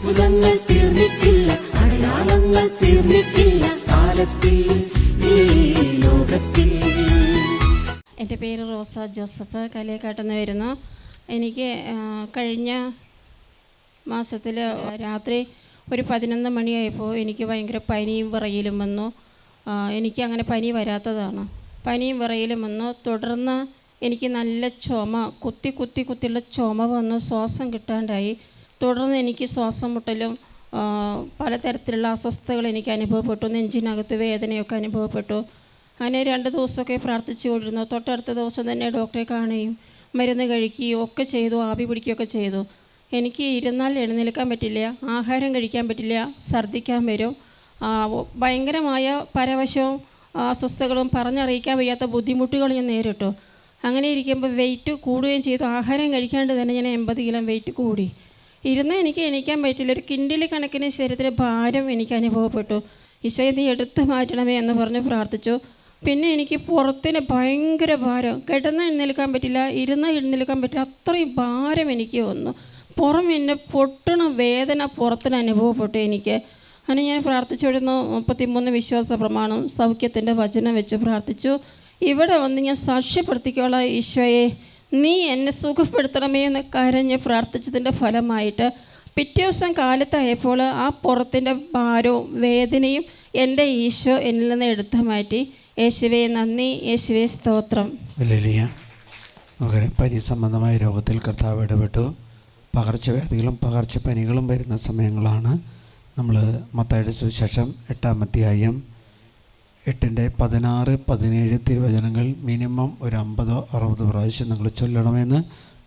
അത്ഭുതങ്ങൾ തീർന്നിട്ടില്ല അടയാളങ്ങൾ തീർന്നിട്ടില്ല കാലത്തിൽ എന്റെ പേര് റോസ ജോസഫ് കലിയക്കാട്ടിൽ നിന്ന് വരുന്നു എനിക്ക് കഴിഞ്ഞ മാസത്തിൽ രാത്രി ഒരു പതിനൊന്ന് മണിയായപ്പോൾ എനിക്ക് ഭയങ്കര പനിയും വിറയിലും വന്നു. എനിക്ക് അങ്ങനെ പനി വരാത്തതാണ്. പനിയും വിറയിലും വന്നു. തുടർന്ന് എനിക്ക് നല്ല ചുമ കുത്തി കുത്തി കുത്തിയുള്ള ചുമ വന്നു. ശ്വാസം കിട്ടാണ്ടായി. തുടർന്ന് എനിക്ക് ശ്വാസം മുട്ടലും പലതരത്തിലുള്ള അസ്വസ്ഥതകൾ എനിക്ക് അനുഭവപ്പെട്ടു. നെഞ്ചിനകത്ത് വേദനയൊക്കെ അനുഭവപ്പെട്ടു. അങ്ങനെ രണ്ട് ദിവസമൊക്കെ പ്രാർത്ഥിച്ചു കൊണ്ടിരുന്നു. തൊട്ടടുത്ത ദിവസം തന്നെ ഡോക്ടറെ കാണുകയും മരുന്ന് കഴിക്കുകയും ഒക്കെ ചെയ്തു ആവി പിടിക്കുകയൊക്കെ ചെയ്തു. എനിക്ക് ഇരുന്നാൽ എഴുന്നേൽക്കാൻ പറ്റില്ല ആഹാരം കഴിക്കാൻ പറ്റില്ല ഛർദ്ദിക്കാൻ വരും. ഭയങ്കരമായ പരവശവും അസ്വസ്ഥകളും പറഞ്ഞറിയിക്കാൻ വയ്യാത്ത ബുദ്ധിമുട്ടുകൾ ഞാൻ നേരിട്ടു. അങ്ങനെ ഇരിക്കുമ്പോൾ വെയിറ്റ് കൂടുകയും ചെയ്തു. ആഹാരം കഴിക്കാണ്ട് തന്നെ ഞാൻ എൺപത് കിലോ വെയിറ്റ് കൂടി. ഇരുന്ന് എനിക്ക് എണീക്കാൻ പറ്റില്ല. ഒരു കിണ്ടിൽ കണക്കിന് ശരീരത്തിലെ ഭാരം എനിക്ക് അനുഭവപ്പെട്ടു. ഈശോയെ നീ എടുത്തു മാറ്റണമേ എന്ന് പറഞ്ഞ് പ്രാർത്ഥിച്ചു. പിന്നെ എനിക്ക് പുറത്തിന് ഭയങ്കര ഭാരം. കിടന്ന് എഴുന്നേൽക്കാൻ പറ്റില്ല ഇരുന്ന് എഴുന്നേൽക്കാൻ പറ്റില്ല അത്രയും ഭാരം എനിക്ക് വന്നു. പുറം എന്നെ പൊട്ടണ വേദന പുറത്തിന് അനുഭവപ്പെട്ടു എനിക്ക്. അങ്ങനെ ഞാൻ പ്രാർത്ഥിച്ചിരുന്നു മുപ്പത്തിമൂന്ന് വിശ്വാസ പ്രമാണം സൗഖ്യത്തിന്റെ വചനം വെച്ച് പ്രാർത്ഥിച്ചു. ഇവിടെ വന്ന് ഞാൻ സാക്ഷ്യപ്പെടുത്തിക്കോളാം ഈശോയെ. നീ എന്നെ സുഖപ്പെടുത്തണമേ എന്ന് കരഞ്ഞ് പ്രാർത്ഥിച്ചതിന്റെ ഫലമായിട്ട് പിറ്റേ ദിവസം കാലത്തായപ്പോൾ ആ പുറത്തിന്റെ ഭാരവും വേദനയും എന്റെ ഈശോ എന്നിൽ നിന്ന് എടുത്തു മാറ്റി. യേശുവേ നന്ദി. യേശുവേ സ്തോത്രം. നമുക്കറിയാം പനി സംബന്ധമായ രോഗത്തിൽ കർത്താവ് ഇടപെട്ടു. പകർച്ചവ്യാധികളും പകർച്ചപ്പനികളും വരുന്ന സമയങ്ങളാണ് നമ്മൾ മത്തായുടെ സുവിശേഷം എട്ടാം അധ്യായം എട്ടിന്റെ പതിനാറ് പതിനേഴ് തിരുവചനങ്ങൾ മിനിമം ഒരു അമ്പതോ അറുപതോ പ്രാവശ്യം നിങ്ങൾ ചൊല്ലണമെന്ന്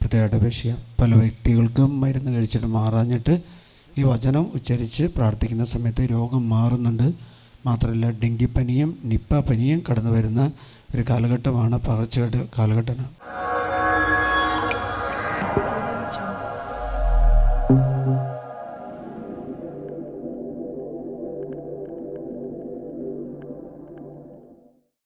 പ്രത്യേകമായിട്ട് അപേക്ഷിക്കാം പല വ്യക്തികൾക്കും മരുന്ന് കഴിച്ചിട്ട് മാറാഞ്ഞിട്ട് ഈ വചനം ഉച്ചരിച്ച് പ്രാർത്ഥിക്കുന്ന സമയത്ത് രോഗം മാറുന്നുണ്ട് മാത്രമല്ല ഡെങ്കിപ്പനിയും നിപ്പ പനിയും കടന്നു വരുന്ന ഒരു കാലഘട്ടമാണ് പറച്ചുകെട്ട് കാലഘട്ടമാണ് Thank you.